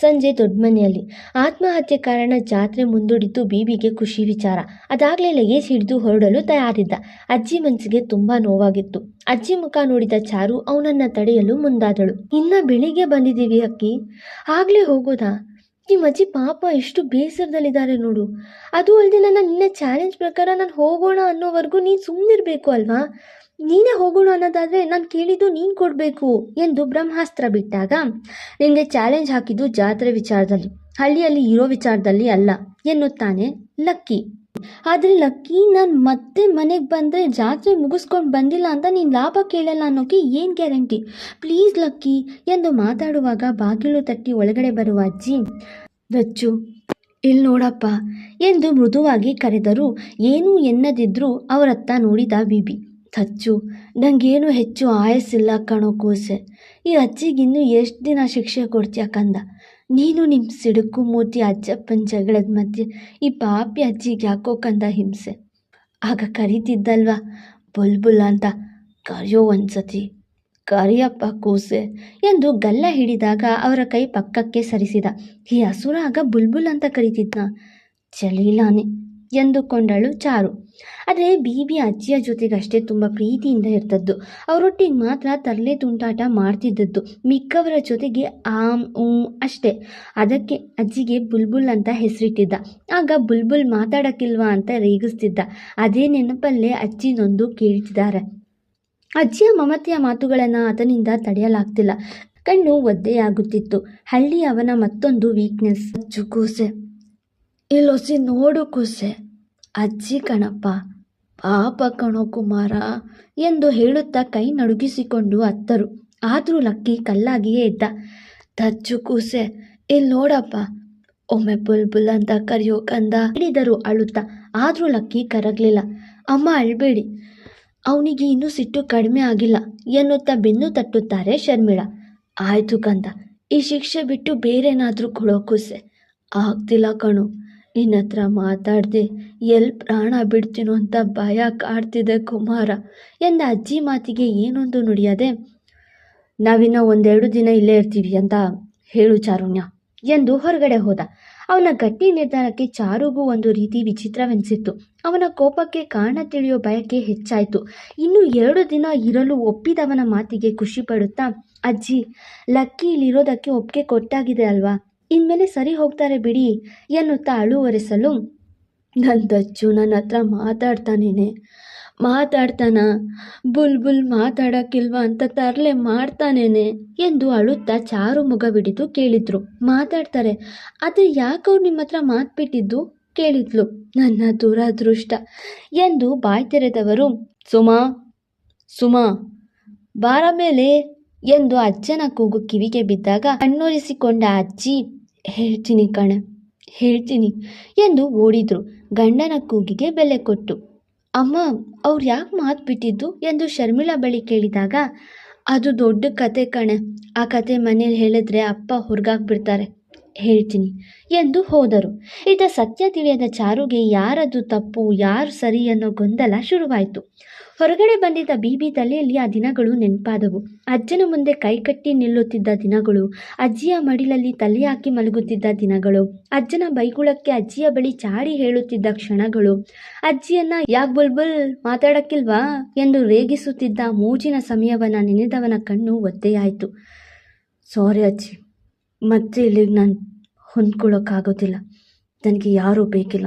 ಸಂಜೆ ದೊಡ್ಡಮನೆಯಲ್ಲಿ ಆತ್ಮಹತ್ಯೆ ಕಾರಣ ಜಾತ್ರೆ ಮುಂದೂಡಿದ್ದು ಬೀಬಿಗೆ ಖುಷಿ ವಿಚಾರ. ಅದಾಗಲೇ ಲಗೇಜ್ ಹಿಡಿದು ಹೊರಡಲು ತಯಾರಿದ್ದ. ಅಜ್ಜಿ ಮನಸ್ಸಿಗೆ ತುಂಬಾ ನೋವಾಗಿತ್ತು. ಅಜ್ಜಿ ಮುಖ ನೋಡಿದ ಚಾರು ಅವನನ್ನ ತಡೆಯಲು ಮುಂದಾದಳು. ಇನ್ನ ಬೆಳಿಗ್ಗೆ ಬಂದಿದ್ದೀವಿ ಅಕ್ಕಿ. ಆಗ್ಲೇ ಹೋಗೋದಾ? ನಿಮ್ಮ ಅಜ್ಜಿ ಪಾಪ ಎಷ್ಟು ಬೇಸರದಲ್ಲಿದ್ದಾರೆ ನೋಡು. ಅದು ಅಲ್ಲದೆ ನನ್ನ ನಿನ್ನ ಚಾಲೆಂಜ್ ಪ್ರಕಾರ ನಾನು ಹೋಗೋಣ ಅನ್ನೋವರೆಗೂ ನೀನು ಸುಮ್ಮನಿರಬೇಕು ಅಲ್ವಾ? ನೀನೇ ಹೋಗೋಣ ಅನ್ನೋದಾದರೆ ನಾನು ಕೇಳಿದ್ದು ನೀನು ಕೊಡಬೇಕು ಎಂದು ಬ್ರಹ್ಮಾಸ್ತ್ರ ಬಿಟ್ಟಾಗ ನಿನಗೆ ಚಾಲೆಂಜ್ ಹಾಕಿದ್ದು ಜಾತ್ರೆ ವಿಚಾರದಲ್ಲಿ, ಹಳ್ಳಿಯಲ್ಲಿ ಇರೋ ವಿಚಾರದಲ್ಲಿ ಅಲ್ಲ ಎನ್ನುತ್ತಾನೆ ಲಕ್ಕಿ. ಆದರೆ ಲಕ್ಕಿ, ನಾನು ಮತ್ತೆ ಮನೆಗೆ ಬಂದರೆ ಜಾತ್ರೆ ಮುಗಿಸ್ಕೊಂಡು ಬಂದಿಲ್ಲ ಅಂತ ನೀನು ಲಾಭ ಕೇಳಲ್ಲ ಅನ್ನೋಕೆ ಏನು ಗ್ಯಾರಂಟಿ? ಪ್ಲೀಸ್ ಲಕ್ಕಿ, ಎಂದು ಮಾತಾಡುವಾಗ ಬಾಗಿಲು ತಟ್ಟಿ ಒಳಗಡೆ ಬರುವ ಅಜ್ಜಿ ರಚ್ಚು ಇಲ್ಲಿ ನೋಡಪ್ಪ, ಎಂದು ಮೃದುವಾಗಿ ಕರೆದರು. ಏನು ಎನ್ನದಿದ್ರೂ ಅವರತ್ತ ನೋಡಿದ ಬಿಬಿ ತಚ್ಚು ನಂಗೇನು ಹೆಚ್ಚು ಆಯಸ್ಸಿಲ್ಲ ಕಣೋ ಕೂಸೆ. ಈ ಅಜ್ಜಿಗಿನ್ನೂ ಎಷ್ಟು ದಿನ ಶಿಕ್ಷೆ ಕೊಡ್ತೀಯ ಕಂದ? ನೀನು ನಿಮ್ಮ ಸಿಡುಕು ಮೂತಿ ಅಜ್ಜಪ್ಪನ ಜಗಳದ ಮಧ್ಯೆ, ಈ ಪಾಪಿ ಅಜ್ಜಿಗೆ ಯಾಕೋ ಕಂದ ಹಿಂಸೆ? ಆಗ ಕರೀತಿದ್ದಲ್ವಾ? ಬುಲ್ಬುಲ್ ಅಂತ ಕರೆಯೋ ಒಂದ್ಸತಿ. ಕರಿಯಪ್ಪ ಕೂಸೆ ಎಂದು ಗಲ್ಲ ಹಿಡಿದಾಗ ಅವರ ಕೈ ಪಕ್ಕಕ್ಕೆ ಸರಿಸಿದ. ಈ ಹಸುರ ಆಗ ಬುಲ್ಬುಲ್ ಅಂತ ಕರೀತಿದ್ನ. ಚಲೀಲಾನೆ ಎಂದುಕೊಂಡಳು ಚಾರು. ಆದರೆ ಬೀಬಿ ಅಜ್ಜಿಯ ಜೊತೆಗಷ್ಟೇ ತುಂಬ ಪ್ರೀತಿಯಿಂದ ಇರ್ತದ್ದು ಅವರೊಟ್ಟಿಗೆ ಮಾತ್ರ ತರಲೆ ತುಂಟಾಟ ಮಾಡ್ತಿದ್ದದ್ದು. ಮಿಕ್ಕವರ ಜೊತೆಗೆ ಆಮ್ ಅಷ್ಟೇ. ಅದಕ್ಕೆ ಅಜ್ಜಿಗೆ ಬುಲ್ಬುಲ್ ಅಂತ ಹೆಸರಿಟ್ಟಿದ್ದ. ಆಗ ಬುಲ್ಬುಲ್ ಮಾತಾಡಕ್ಕಿಲ್ವಾ ಅಂತ ರೇಗಿಸ್ತಿದ್ದ. ಅದೇ ನೆನಪಲ್ಲೇ ಅಜ್ಜಿ ನೊಂದು ಕೇಳ್ತಿದ್ದಾರೆ. ಅಜ್ಜಿಯ ಮಮತೆಯ ಮಾತುಗಳನ್ನು ಆತನಿಂದ ತಡೆಯಲಾಗ್ತಿಲ್ಲ. ಕಣ್ಣು ಒದ್ದೆಯಾಗುತ್ತಿತ್ತು. ಹಳ್ಳಿ ಅವನ ಮತ್ತೊಂದು ವೀಕ್ನೆಸ್ ಕೂಸೆ ಇಲ್ಲೊಸಿ ನೋಡು ಕುಸೆ, ಅಜ್ಜಿ ಕಣಪ್ಪ, ಪಾಪ ಕಣೋ ಕುಮಾರ ಎಂದು ಹೇಳುತ್ತಾ ಕೈ ನಡುಗಿಸಿಕೊಂಡು ಅತ್ತರು. ಆದರೂ ಲಕ್ಕಿ ಕಲ್ಲಾಗಿಯೇ ಇದ್ದ. ತಜ್ಜು ಕೂಸೆ ಇಲ್ಲಿ ನೋಡಪ್ಪ. ಒಮ್ಮೆ ಬುಲ್ಬುಲ್ ಅಂತ ಕರೆಯೋ ಕಂದ ಹೇಳಿದರು ಅಳುತ್ತಾ. ಆದರೂ ಲಕ್ಕಿ ಕರಗಲಿಲ್ಲ. ಅಮ್ಮ ಅಳ್ಬೇಡಿ. ಅವನಿಗೆ ಇನ್ನೂ ಸಿಟ್ಟು ಕಡಿಮೆ ಆಗಿಲ್ಲ ಎನ್ನುತ್ತಾ ಬೆನ್ನು ತಟ್ಟುತ್ತಾರೆ ಶರ್ಮಿಳ. ಆಯಿತು ಕಂದ, ಈ ಶಿಕ್ಷೆ ಬಿಟ್ಟು ಬೇರೇನಾದರೂ ಕೊಡೋ ಕೂಸೆ. ಆಗ್ತಿಲ್ಲ ಕಣು. ನಿನ್ನ ಹತ್ರ ಮಾತಾಡ್ದೆ ಎಲ್ಲಿ ಪ್ರಾಣ ಬಿಡ್ತೀನೋ ಅಂತ ಭಯ ಕಾಡ್ತಿದೆ ಕುಮಾರ. ಎಂದ ಅಜ್ಜಿ ಮಾತಿಗೆ ಏನೊಂದು ನುಡಿಯದೆ, ನಾವಿನ್ನ ಒಂದೆರಡು ದಿನ ಇಲ್ಲೇ ಇರ್ತೀವಿ ಅಂತ ಹೇಳು ಚಾರುಣ್ಯ ಎಂದು ಹೊರಗಡೆ ಹೋದ. ಅವನ ಗಟ್ಟಿ ನಿರ್ಧಾರಕ್ಕೆ ಚಾರುಗೂ ಒಂದು ರೀತಿ ವಿಚಿತ್ರವೆನಿಸಿತ್ತು. ಅವನ ಕೋಪಕ್ಕೆ ಕಾರಣ ತಿಳಿಯೋ ಬಯಕೆ ಹೆಚ್ಚಾಯಿತು. ಇನ್ನು ಎರಡು ದಿನ ಇರಲು ಒಪ್ಪಿದವನ ಮಾತಿಗೆ ಖುಷಿ ಪಡುತ್ತಾ, ಅಜ್ಜಿ ಲಕ್ಕಿ ಇಲ್ಲಿರೋದಕ್ಕೆ ಒಪ್ಪಿಗೆ ಕೊಟ್ಟಾಗಿದೆ ಅಲ್ವಾ? ಇನ್ಮೇಲೆ ಸರಿ ಹೋಗ್ತಾರೆ ಬಿಡಿ ಎನ್ನುತ್ತಾ ಅಳುವರೆಸಲು. ನನ್ನ ದಚ್ಚು ನನ್ನ ಹತ್ರ ಮಾತಾಡ್ತಾನೇನೆ. ಮಾತಾಡ್ತಾನ? ಬುಲ್ ಬುಲ್ ಮಾತಾಡಕ್ಕಿಲ್ವಾ ಅಂತ ತರಲೆ ಮಾಡ್ತಾನೇನೆ ಎಂದು ಅಳುತ್ತಾ ಚಾರು ಮುಗ ಬಿಡಿದು ಕೇಳಿದ್ರು. ಮಾತಾಡ್ತಾರೆ, ಆದರೆ ಯಾಕೆ ಅವ್ರು ನಿಮ್ಮ ಹತ್ರ ಮಾತ್ಬಿಟ್ಟಿದ್ದು? ಕೇಳಿದ್ಲು. ನನ್ನ ದುರಾದೃಷ್ಟ ಎಂದು ಬಾಯ್ ತೆರೆದವರು. ಸುಮಾ ಸುಮಾ, ಬಾರ ಮೇಲೆ ಎಂದು ಅಜ್ಜನ ಕೂಗು ಕಿವಿಗೆ ಬಿದ್ದಾಗ ಕಣ್ಣೂರಿಸಿಕೊಂಡ ಅಜ್ಜಿ ಹೇಳ್ತೀನಿ ಕಣೆ, ಹೇಳ್ತೀನಿ ಎಂದು ಓಡಿದ್ರು. ಗಂಡನ ಕೂಗಿಗೆ ಬೆಲೆ ಕೊಟ್ಟು, ಅಮ್ಮ, ಅವ್ರು ಯಾಕೆ ಮಾತು ಬಿಟ್ಟಿದ್ದು? ಎಂದು ಶರ್ಮಿಳಾ ಬಳಿ ಕೇಳಿದಾಗ, ಅದು ದೊಡ್ಡ ಕತೆ ಕಣೆ. ಆ ಕತೆ ಮನೇಲಿ ಹೇಳಿದ್ರೆ ಅಪ್ಪ ಹೊರಗಾಗ್ಬಿಡ್ತಾರೆ ಹೇಳ್ತೀನಿ ಎಂದು ಹೋದರು. ಇದ ಸತ್ಯ ತಿಳಿಯದ ಚಾರುಗೆ ಯಾರದು ತಪ್ಪು, ಯಾರು ಸರಿ ಅನ್ನೋ ಗೊಂದಲ ಶುರುವಾಯಿತು. ಹೊರಗಡೆ ಬಂದಿದ್ದ ಬೀಬಿ ತಲೆಯಲ್ಲಿ ಆ ದಿನಗಳು ನೆನಪಾದವು. ಅಜ್ಜನ ಮುಂದೆ ಕೈಕಟ್ಟಿ ನಿಲ್ಲುತ್ತಿದ್ದ ದಿನಗಳು, ಅಜ್ಜಿಯ ಮಡಿಲಲ್ಲಿ ತಲೆ ಹಾಕಿ ಮಲಗುತ್ತಿದ್ದ ದಿನಗಳು, ಅಜ್ಜನ ಬೈಗುಳಕ್ಕೆ ಅಜ್ಜಿಯ ಬಳಿ ಚಾಡಿ ಹೇಳುತ್ತಿದ್ದ ಕ್ಷಣಗಳು. ಅಜ್ಜಿಯನ್ನ, ಯಾಕ್ ಬುಲ್ಬುಲ್, ಮಾತಾಡಕ್ಕಿಲ್ವಾ? ಎಂದು ರೇಗಿಸುತ್ತಿದ್ದ ಮೂಜಿನ ಸಮಯವನ್ನ ನೆನೆದವನ ಕಣ್ಣು ಒದ್ದೆಯಾಯಿತು ಸಾರಿ ಅಜ್ಜಿ ಮತ್ತೆ ಇಲ್ಲಿಗೆ ನಾನು ಹೊಂದ್ಕೊಳ್ಳೋಕ್ಕಾಗೋದಿಲ್ಲ ನನಗೆ ಯಾರೂ ಬೇಕಿಲ್ಲ.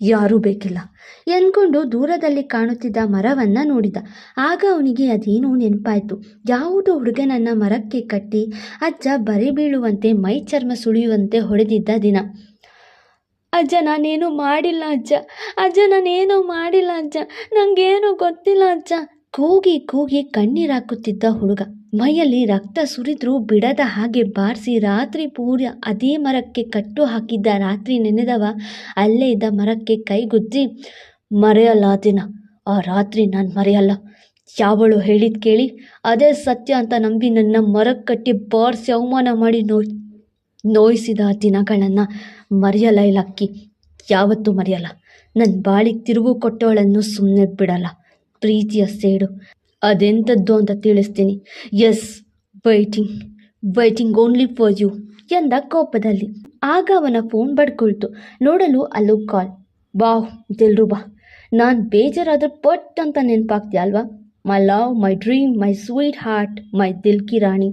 ಯಾರೂ ಬೇಕಿಲ್ಲ. ಎನ್ಕೊಂಡು ದೂರದಲ್ಲಿ ಕಾಣುತ್ತಿದ್ದ ಮರವನ್ನ ನೋಡಿದ. ಆಗ ಅವನಿಗೆ ಅದೇನೋ ನೆನಪಾಯಿತು. ಯಾವುದೋ ಹುಡುಗನನ್ನು ಮರಕ್ಕೆ ಕಟ್ಟಿ ಅಜ್ಜ ಬರಿ ಬೀಳುವಂತೆ, ಮೈ ಚರ್ಮ ಸುಳಿಯುವಂತೆ ಹೊಡೆದಿದ್ದ ದಿನ. ಅಜ್ಜ, ನಾನೇನು ಮಾಡಿಲ್ಲ ಅಜ್ಜ. ಅಜ್ಜ, ನಾನೇನು ಮಾಡಿಲ್ಲ ಅಜ್ಜ. ನನಗೇನು ಗೊತ್ತಿಲ್ಲ ಅಜ್ಜ. ಕೂಗಿ ಕೂಗಿ ಕಣ್ಣೀರಾಕುತ್ತಿದ್ದ ಹುಡುಗ. ಮೈಯಲ್ಲಿ ರಕ್ತ ಸುರಿದ್ರೂ ಬಿಡದ ಹಾಗೆ ಬಾರಿಸಿ ರಾತ್ರಿ ಪೂರ್ಯ ಅದೇ ಮರಕ್ಕೆ ಕಟ್ಟು ಹಾಕಿದ್ದ ರಾತ್ರಿ ನೆನೆದವ ಅಲ್ಲೇ ಇದ್ದ ಮರಕ್ಕೆ ಕೈಗುದ್ದಿ ಮರೆಯಲ್ಲ ದಿನ, ಆ ರಾತ್ರಿ ನಾನು ಮರೆಯಲ್ಲ. ಯಾವಳು ಹೇಳಿದ್ ಕೇಳಿ, ಅದೇ ಸತ್ಯ ಅಂತ ನಂಬಿ ನನ್ನ ಮರಕ್ಕೆ ಕಟ್ಟಿ ಬಾರಿಸಿ ಅವಮಾನ ಮಾಡಿ ನೋ, ನೋಯಿಸಿದ ದಿನಗಳನ್ನು ಮರೆಯಲ್ಲ ಇಲ್ಲ ಅಕ್ಕಿ ಯಾವತ್ತೂ ಮರೆಯಲ್ಲ. ನನ್ನ ಬಾಳಿಗೆ ತಿರುವು ಕೊಟ್ಟವಳನ್ನು ಸುಮ್ಮನೆ ಬಿಡಲ್ಲ. ಪ್ರೀತಿಯ ಸೇಡು. ಅದೆಂಥದ್ದು ಅಂತ ತಿಳಿಸ್ತೀನಿ. Yes waiting waiting only for you ಎಂದ ಕೋಪದಲ್ಲಿ. ಆಗ ಅವನ ಫೋನ್ ಬಡ್ಕೊಳ್ತು. ನೋಡಲು ಅಲ್ಲೂ ಕಾಲ್ ವಾಹ್ ದಿಲ್ರು ಬಾ. ನಾನು ಬೇಜಾರಾದ್ರೆ ಪಟ್ ಅಂತ ನೆನಪಾಗ್ತೀಯ ಅಲ್ವಾ? My love my dream my sweetheart ಮೈ ದಿಲ್ ಕಿ ರಾಣಿ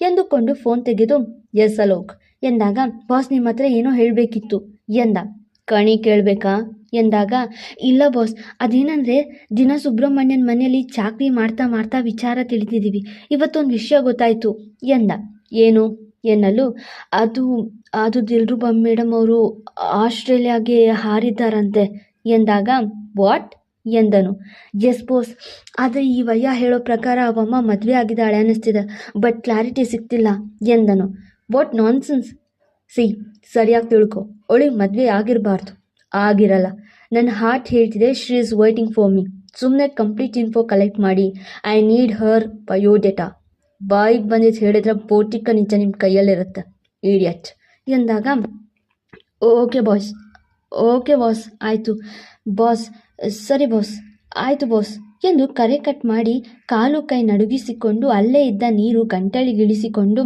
ಎಂದುಕೊಂಡು ಫೋನ್ ತೆಗೆದು ಎಸ್ ಅಲೋಕ್. ಎಂದಾಗ ಬಾಸ್ ನಿಮ್ಮ ಹತ್ರ ಏನೋ ಹೇಳಬೇಕಿತ್ತು. ಎಂದ. ಕಣಿ ಕೇಳಬೇಕಾ? ಎಂದಾಗ, ಇಲ್ಲ ಬಾಸ್, ಅದೇನಂದರೆ ದಿನ ಸುಬ್ರಹ್ಮಣ್ಯನ ಮನೆಯಲ್ಲಿ ಚಾಕ್ರಿ ಮಾಡ್ತಾ ಮಾಡ್ತಾ ವಿಚಾರ ತಿಳಿದಿದ್ದೀವಿ ಇವತ್ತೊಂದು ವಿಷಯ ಗೊತ್ತಾಯಿತು ಎಂದ. ಏನು? ಎನ್ನಲು, ಅದು ಅದು ದಿಲ್ರುಬ ಮೇಡಮ್ ಅವರು ಆಸ್ಟ್ರೇಲಿಯಾಗೆ ಹಾರಿದ್ದಾರಂತೆ. ಎಂದಾಗ, ವಾಟ್? ಎಂದನು. ಎಸ್ ಬೋಸ್, ಆದರೆ ಈ ವಯ್ಯ ಹೇಳೋ ಪ್ರಕಾರ ಅವಮ್ಮ ಮದುವೆ ಆಗಿದ್ದಾಳೆ ಅನ್ನಿಸ್ತಿದೆ, ಬಟ್ ಕ್ಲಾರಿಟಿ ಸಿಗ್ತಿಲ್ಲ ಎಂದನು. What nonsense? ಸಿ, ಸರಿಯಾಗಿ ತಿಳ್ಕೊ. ಅವಳಿಗೆ ಮದುವೆ ಆಗಿರಬಾರ್ದು. ಆಗಿರಲ್ಲ. ನನ್ನ heart ಹೇಳ್ತಿದೆ Shri is waiting for me ಸುಮ್ಮನೆ ಕಂಪ್ಲೀಟ್ ಇನ್ಫೋ ಕಲೆಕ್ಟ್ ಮಾಡಿ ಐ ನೀಡ್ ಹರ್ ಬಯೋಡೇಟಾ ಬಾಯಿಗೆ ಬಂದಿದ್ದು ಹೇಳಿದ್ರೆ ಪೌಟಿಕ ನಿಜ ನಿಮ್ಮ ಕೈಯಲ್ಲಿರುತ್ತೆ ಈಡಿಯಟ್ ಎಂದಾಗ ಓಕೆ ಬಾಸ್ ಓಕೆ ಬಾಸ್ ಆಯಿತು. ಬಾಸ್ ಸರಿ ಬಾಸ್ ಆಯಿತು ಬಾಸ್ ಎಂದು ಕರೆ ಕಟ್ ಮಾಡಿ, ಕಾಲು ಕೈ ನಡುಗಿಸಿಕೊಂಡು ಅಲ್ಲೇ ಇದ್ದ ನೀರು ಗಂಟಲಿಗಿಳಿಸಿಕೊಂಡು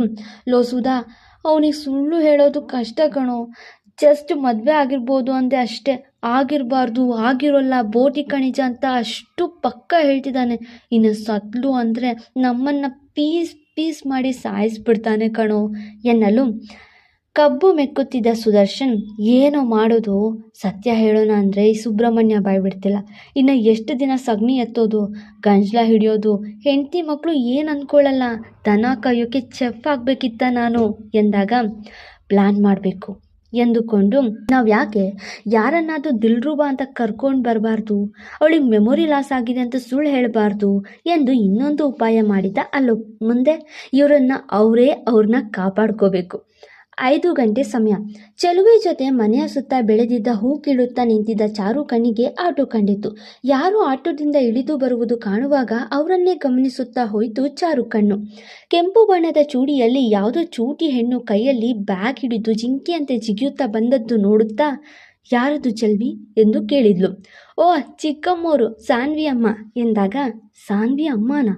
ಲೋ, ಸುಧಾ ಅವನಿಗೆ ಸುಳ್ಳು ಹೇಳೋದು ಕಷ್ಟ ಕಣೋ. ಜಸ್ಟ್ ಮದುವೆ ಆಗಿರ್ಬೋದು ಅಂದರೆ ಅಷ್ಟೇ. ಆಗಿರಬಾರ್ದು, ಆಗಿರೋಲ್ಲ. ಬೋಟಿ ಕಣಿಜ ಅಂತ ಅಷ್ಟು ಪಕ್ಕ ಹೇಳ್ತಿದ್ದಾನೆ ಇನ್ನು ಸತ್ಲು ಅಂದರೆ ನಮ್ಮನ್ನು ಪೀಸ್ ಪೀಸ್ ಮಾಡಿ ಸಾಯಿಸ್ಬಿಡ್ತಾನೆ ಕಣೋ. ಎನ್ನಲು ಕಬ್ಬು ಮೆಕ್ಕುತ್ತಿದ್ದ ಸುದರ್ಶನ್, ಏನೋ ಮಾಡೋದು? ಸತ್ಯ ಹೇಳೋಣ ಅಂದರೆ ಈ ಸುಬ್ರಹ್ಮಣ್ಯ ಬಾಯ್ಬಿಡ್ತಿಲ್ಲ. ಇನ್ನು ಎಷ್ಟು ದಿನ ಸಗಣಿ ಎತ್ತೋದು? ಗಂಜ್ಲ ಹಿಡಿಯೋದು? ಹೆಂಡತಿ ಮಕ್ಕಳು ಏನು ಅಂದ್ಕೊಳ್ಳಲ್ಲ ದನ ಕಾಯೋಕ್ಕೆ ಚೆಫ್ ಆಗಬೇಕಿತ್ತ ನಾನು? ಎಂದಾಗ ಪ್ಲ್ಯಾನ್ ಮಾಡಬೇಕು. ಎಂದುಕೊಂಡು, ನಾವು ಯಾಕೆ? ಯಾರನ್ನಾದರೂ ದಿಲ್ರೂಬ ಅಂತ ಕರ್ಕೊಂಡು ಬರಬಾರ್ದು. ಅವಳಿಗೆ ಮೆಮೊರಿ ಲಾಸ್ ಆಗಿದೆ ಅಂತ ಸುಳ್ಳು ಹೇಳಬಾರ್ದು ಎಂದು ಇನ್ನೊಂದು ಉಪಾಯ ಮಾಡಿದ್ದ ಅಲ್ಲೋ ಮುಂದೆ, ಇವರನ್ನು ಅವರೇ ಅವ್ರನ್ನ ಕಾಪಾಡ್ಕೋಬೇಕು. ಐದು ಗಂಟೆ ಸಮಯ. ಚೆಲುವೆ ಜೊತೆ ಮನೆಯ ಸುತ್ತ ಬೆಳೆದಿದ್ದ ಹೂ ಕೀಳುತ್ತಾ ನಿಂತಿದ್ದ ಚಾರು ಕಣ್ಣಿಗೆ ಆಟೋ ಕಂಡಿತು. ಯಾರು ಆಟೋದಿಂದ ಇಳಿದು ಬರುವುದು ಕಾಣುವಾಗ ಅವರನ್ನೇ ಗಮನಿಸುತ್ತಾ ಹೋಯಿತು ಚಾರು ಕಣ್ಣು. ಕೆಂಪು ಬಣ್ಣದ ಚೂಡಿಯಲ್ಲಿ ಯಾವುದೋ ಚೂಟಿ ಹೆಣ್ಣು ಕೈಯಲ್ಲಿ ಬ್ಯಾಗ್ ಹಿಡಿದು ಜಿಂಕೆಯಂತೆ ಜಿಗಿಯುತ್ತಾ ಬಂದದ್ದು ನೋಡುತ್ತಾ ಯಾರದು ಚೆಲ್ವಿ ಎಂದು ಕೇಳಿದ್ಲು. ಓ, ಚಿಕ್ಕಮ್ಮೋರು ಸಾನ್ವಿ ಅಮ್ಮ ಎಂದಾಗ ಸಾನ್ವಿ ಅಮ್ಮನ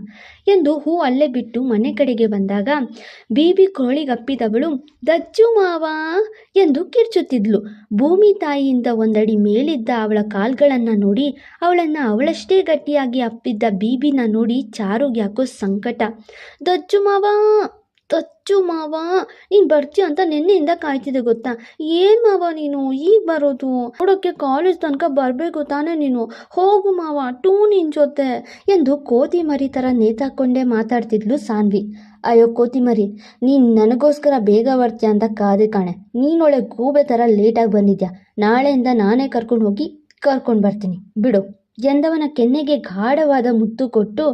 ಎಂದು ಹೂ ಅಲ್ಲೇ ಬಿಟ್ಟು ಮನೆ ಕಡೆಗೆ ಬಂದಾಗ, ಬೀಬಿ ಕೋಳಿಗಪ್ಪಿದವಳು ದಜ್ಜು ಮಾವ ಎಂದು ಕಿರ್ಚುತ್ತಿದ್ಲು. ಭೂಮಿ ತಾಯಿಯಿಂದ ಒಂದಡಿ ಮೇಲಿದ್ದ ಅವಳ ಕಾಲ್ಗಳನ್ನು ನೋಡಿ, ಅವಳನ್ನು ಅವಳಷ್ಟೇ ಗಟ್ಟಿಯಾಗಿ ಅಪ್ಪಿದ್ದ ಬೀಬಿನ ನೋಡಿ ಚಾರುಗ್ಯಾಕೋ ಸಂಕಟ. ದಜ್ಜು ಮಾವ! ದಜ್ಜು ಮಾವ, ನೀನು ಬರ್ತೀಯ ಅಂತ ನಿನ್ನೆಯಿಂದ ಕಾಯ್ತಿದ್ದೆ ಗೊತ್ತಾ? ಏನು ಮಾವ ನೀನು? ಈಗ ಬರೋದು? ನೋಡೋಕ್ಕೆ ಕಾಲೇಜ್ ತನಕ ಬರಬೇಕು ತಾನೇ ನೀನು. ಹೋಗು ಮಾವ, ಟೂ ನಿನ್ ಜೊತೆ ಎಂದು ಕೋತಿ ಮರಿ ಥರ ನೇತಾಕೊಂಡೇ ಮಾತಾಡ್ತಿದ್ಲು ಸಾನ್ವಿ. ಅಯ್ಯೋ ಕೋತಿ ಮರಿ ನೀನು ನನಗೋಸ್ಕರ ಬೇಗ ಬರ್ತೀಯ ಅಂತ ಕಾದೆ ಕಾಣೆ. ನೀನೊಳೆ ಗೂಬೆ ಥರ ಲೇಟಾಗಿ ಬಂದಿದ್ಯಾ? ನಾಳೆಯಿಂದ ನಾನೇ ಕರ್ಕೊಂಡು ಹೋಗಿ ಕರ್ಕೊಂಡು ಬರ್ತೀನಿ. ಬಿಡು. ಎಂದವನ ಕೆನ್ನೆಗೆ ಗಾಢವಾದ ಮುತ್ತು ಕೊಟ್ಟು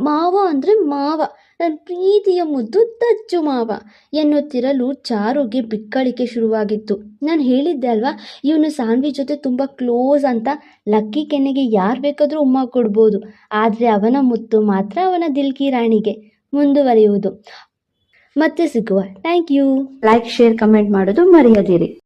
ಮಾವ ಅಂದರೆ ಮಾವ. ನನ್ನ ಪ್ರೀತಿಯ ಮುದ್ದು ತಚ್ಚು ಮಾವ ಎನ್ನುತ್ತಿರಲು ಚಾರುಗೆ ಬಿಕ್ಕಳಿಕೆ ಶುರುವಾಗಿತ್ತು. ನಾನು ಹೇಳಿದ್ದೆ ಅಲ್ವಾ, ಇವನು ಸಾನ್ವಿ ಜೊತೆ ತುಂಬ ಕ್ಲೋಸ್ ಅಂತ, ಲಕ್ಕಿ ಕೆನ್ನೆಗೆ ಯಾರು ಬೇಕಾದರೂ ಉಮ್ಮ ಕೊಡ್ಬೋದು. ಆದರೆ ಅವನ ಮುತ್ತು ಮಾತ್ರ ಅವನ ದಿಲ್ಕಿ ರಾಣಿಗೆ ಮುಂದುವರಿಯುವುದು. ಮತ್ತೆ ಸಿಗುವ. Thank you. Like share comment ಮಾಡೋದು ಮರೆಯದಿರಿ.